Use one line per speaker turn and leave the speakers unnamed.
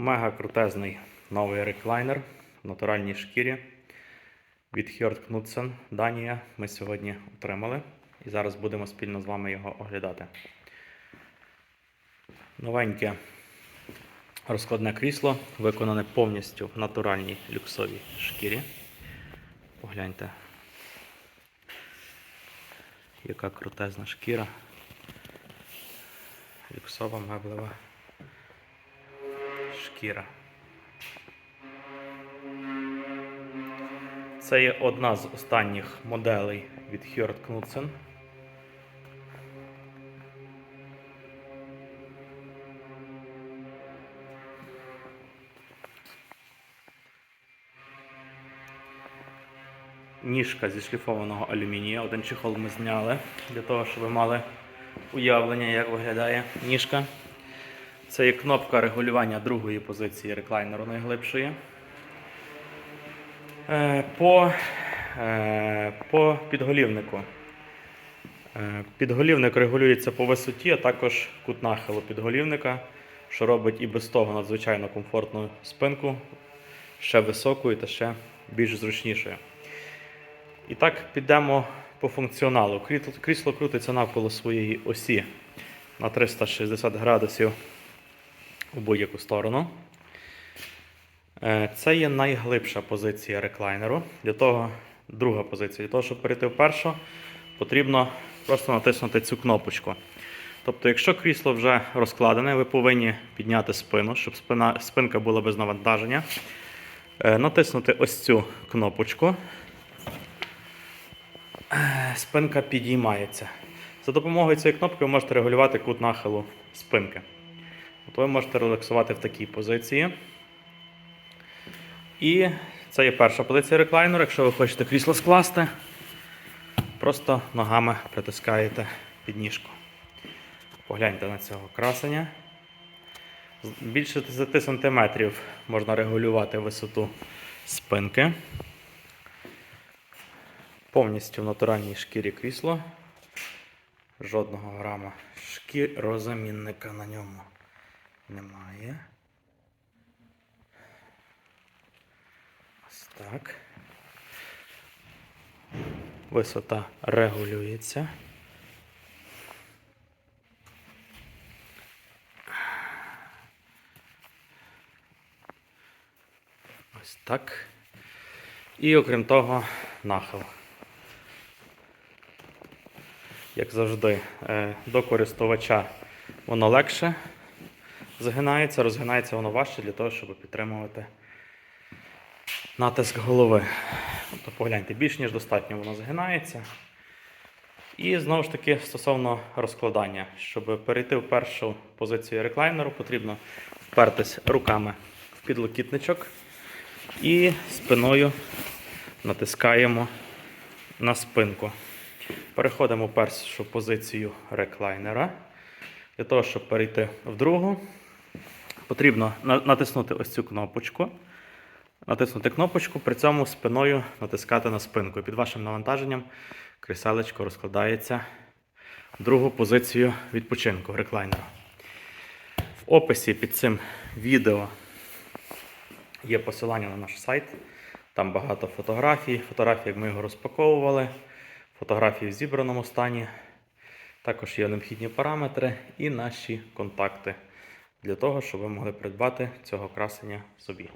Мега крутезний новий реклайнер в натуральній шкірі від Hjort Knudsen, Данія. Ми сьогодні отримали і зараз будемо спільно з вами його оглядати. Новеньке розкладне крісло, виконане повністю в натуральній люксовій шкірі. Погляньте, яка крутезна шкіра. Люксова меблева шкіра. Це є одна з останніх моделей від Hjort Knudsen. Ніжка зі шліфованого алюмінія. Один чехол ми зняли для того, щоб ви мали уявлення, як виглядає ніжка. Це є кнопка регулювання другої позиції реклайнеру найглибшої. Е, По, е, по підголівнику. Е, Підголівник регулюється по висоті, а також кут нахилу підголівника, що робить і без того надзвичайно комфортну спинку, ще високою та ще більш зручнішою. І так підемо по функціоналу. Крісло- Крісло крутиться навколо своєї осі на 360 градусів у будь-яку сторону. Е, Це є найглибша позиція реклайнеру. Для того, друга позиція. Для того, щоб перейти в першу, потрібно просто натиснути цю кнопочку. Тобто, якщо крісло вже розкладене, ви повинні підняти спину, щоб спина, спинка була без навантаження. Е, Натиснути ось цю кнопочку. Е, Спинка підіймається. За допомогою цієї кнопки ви можете регулювати кут нахилу спинки. От ви можете релаксувати в такій позиції. І це є перша позиція реклайнеру. Якщо ви хочете крісло скласти, просто ногами притискаєте підніжку. Погляньте на цього красення. Більше 10 см можна регулювати висоту спинки. Повністю в натуральній шкірі крісло. Жодного грама шкірозамінника на ньому немає. Ось так. Висота регулюється. Ось так. І окрім того, нахил. Як завжди, е, до користувача воно легше згинається, розгинається воно важче для того, щоб підтримувати натиск голови. Тобто погляньте, більш ніж достатньо воно згинається. І знову ж таки, стосовно розкладання, щоб перейти в першу позицію реклайнеру, потрібно впертись руками в підлокітничок і спиною натискаємо на спинку. Переходимо в першу позицію реклайнера. Для того, щоб перейти в другу, потрібно натиснути ось цю кнопочку. Натиснути кнопочку, при цьому спиною натискати на спинку. І Під вашим навантаженням кріселечко розкладається в другу позицію відпочинку реклайнера. В описі під цим відео є посилання на наш сайт. Там багато фотографій, фотографій, як ми його розпаковували, фотографії в зібраному стані. Також є необхідні параметри і наші контакти для того, щоб ви могли придбати цього красення собі.